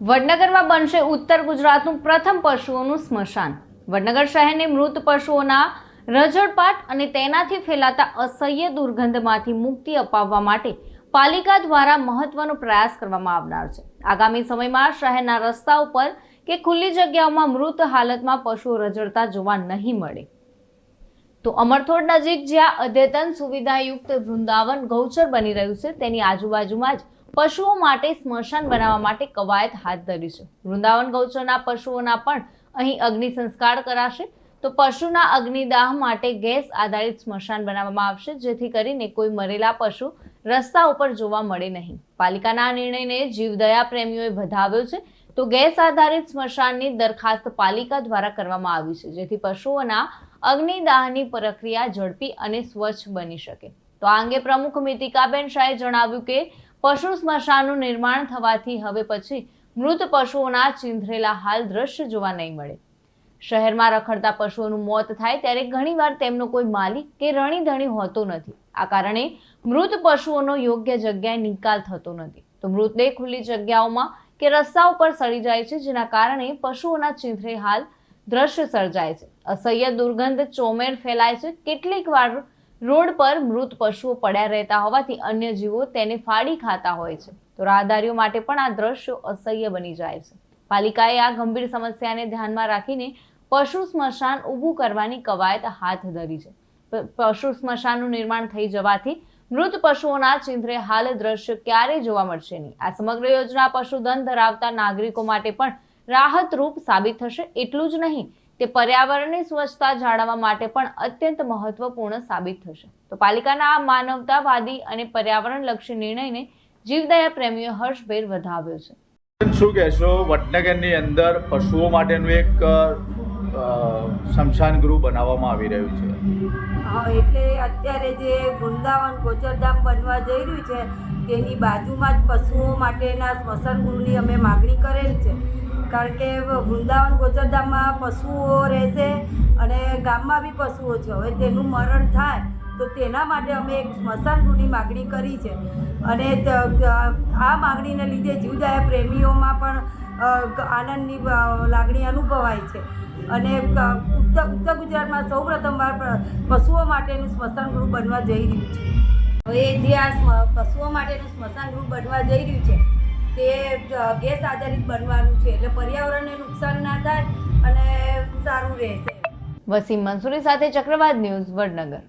વડનગરમાં બનશે ઉત્તર ગુજરાતનું પ્રથમ પશુઓનું સ્મશાન. વડનગર શહેરને મૃત પશુઓના રજળપાટ અને તેનાથી ફેલાતા અસહ્ય દુર્ગંધમાંથી મુક્તિ અપાવવા માટે પાલિકા દ્વારા મહત્વનો પ્રયાસ કરવામાં આવનાર છે. આગામી સમયમાં શહેરના રસ્તા ઉપર કે ખુલ્લી જગ્યાઓમાં મૃત હાલતમાં પશુઓ રજળતા જોવા નહીં મળે. તો અમરથોડ નજીક જ્યાં અદ્યતન સુવિધાયુક્ત વૃંદાવન ગૌચર બની રહ્યું છે, તેની આજુબાજુમાં જ પશુઓ માટે સ્મશાન બનાવવા માટે કવાયત હાથ ધરી છે. વૃંદાવન ગૌચરના પશુઓના પણ અહીં અગ્નિ સંસ્કાર કરાશે. તો પશુના અગ્નિદાહ માટે ગેસ આધારિત સ્મશાન બનાવવામાં આવશે, જેથી કરીને કોઈ મરેલા પશુ રસ્તા ઉપર જોવા મળે નહીં. પાલિકાના આ નિર્ણયને જીવદયા પ્રેમીઓએ વધાવ્યો છે. તો ગેસ આધારિત સ્મશાનની દરખાસ્ત પાલિકા દ્વારા કરવામાં આવી છે, જેથી પશુઓના અગ્નિદાહની પ્રક્રિયા ઝડપી અને સ્વચ્છ બની શકે. તો આ અંગે પ્રમુખ મિતિકાબેન શાહે જણાવ્યું કે પશુ સ્મશાનનું નિર્માણ થવાથી હવે પછી મૃત પશુઓના ચીંધરેલા હાલ દ્રશ્ય જોવા નહીં મળે. શહેરમાં રખડતા પશુઓનું મોત થાય ત્યારે ઘણીવાર તેમનો કોઈ માલિક કે રણીધણી હોતો નથી. આ કારણે મૃત પશુઓનો યોગ્ય જગ્યાએ નિકાલ થતો નથી. તો મૃતદેહ ખુલ્લી જગ્યાઓમાં કે રસ્તા ઉપર સડી જાય છે, જેના કારણે પશુઓના ચીંથરે હાલ દ્રશ્ય સર્જાય છે. અસહ્ય દુર્ગંધ ચોમેર ફેલાય છે. કેટલીક વાર રોડ પર મૃત પશુઓ પડ્યા રહેતા હોવાથી અન્ય જીવો તેને ફાડી ખાતા હોય છે. તો રાહદારીઓ માટે પણ આ દ્રશ્યો અસહ્ય બની જાય છે. પાલિકાએ આ ગંભીર સમસ્યાને ધ્યાનમાં રાખીને પશુ સ્મશાન ઊભું કરવાની કવાયત હાથ ધરી છે. પશુ સ્મશાનનું નિર્માણ થઈ જવાથી મૃત પશુઓના ચિંત્રે હાલ દ્રશ્ય ક્યારેય જોવા મળશે નહીં. આ સમગ્ર યોજના પશુધન ધરાવતા નાગરિકો માટે પણ રાહતરૂપ સાબિત થશે એટલું જ નહીં. તે પર્યાવરણની સ્વચ્છતા જાળવવા માટે પણ અત્યંત મહત્વપૂર્ણ સાબિત થશે. તો પાલિકાના આ માનવતાવાદી અને પર્યાવરણલક્ષી નિર્ણયને જીવદયા પ્રેમીઓ હર્ષભેર વધાવ્યો છે. શું કહેશો? વડનગરની અંદર પશુઓ માટેનું એક અ, શમશાન ગૃહ બનાવવામાં આવી રહ્યું છે. હા એટલે અત્યારે જે વૃંદાવન ગોચરધામ બનવા જઈ રહ્યું છે તેની બાજુમાં જ પશુઓ માટેના સ્મશાન ગૃહની અમે માગણી કરેલ છે. કારણ કે વૃંદાવન, ગોચરધામમાં પશુઓ રહેશે અને ગામમાં બી પશુઓ છે. હવે તેનું મરણ થાય તો તેના માટે અમે એક સ્મશાન ગૃહની માગણી કરી છે. અને આ માગણીને લીધે જીવદયા પ્રેમીઓમાં પણ આનંદની લાગણી અનુભવાય છે. અને ઉત્તર ઉત્તર ગુજરાતમાં સૌ પ્રથમવાર પશુઓ માટેનું સ્મશાન ગૃહ બનવા જઈ રહ્યું છે. હવે જે આ પશુઓ માટેનું સ્મશાન ગૃહ બનવા જઈ રહ્યું છે તે ગેસ આધારિત બનવાનું છે. એટલે પર્યાવરણને નુકસાન ના થાય અને સારું રહેશે. વસીમ મંસૂરી સાથે ચક્રવાત ન્યૂઝ, વડનગર.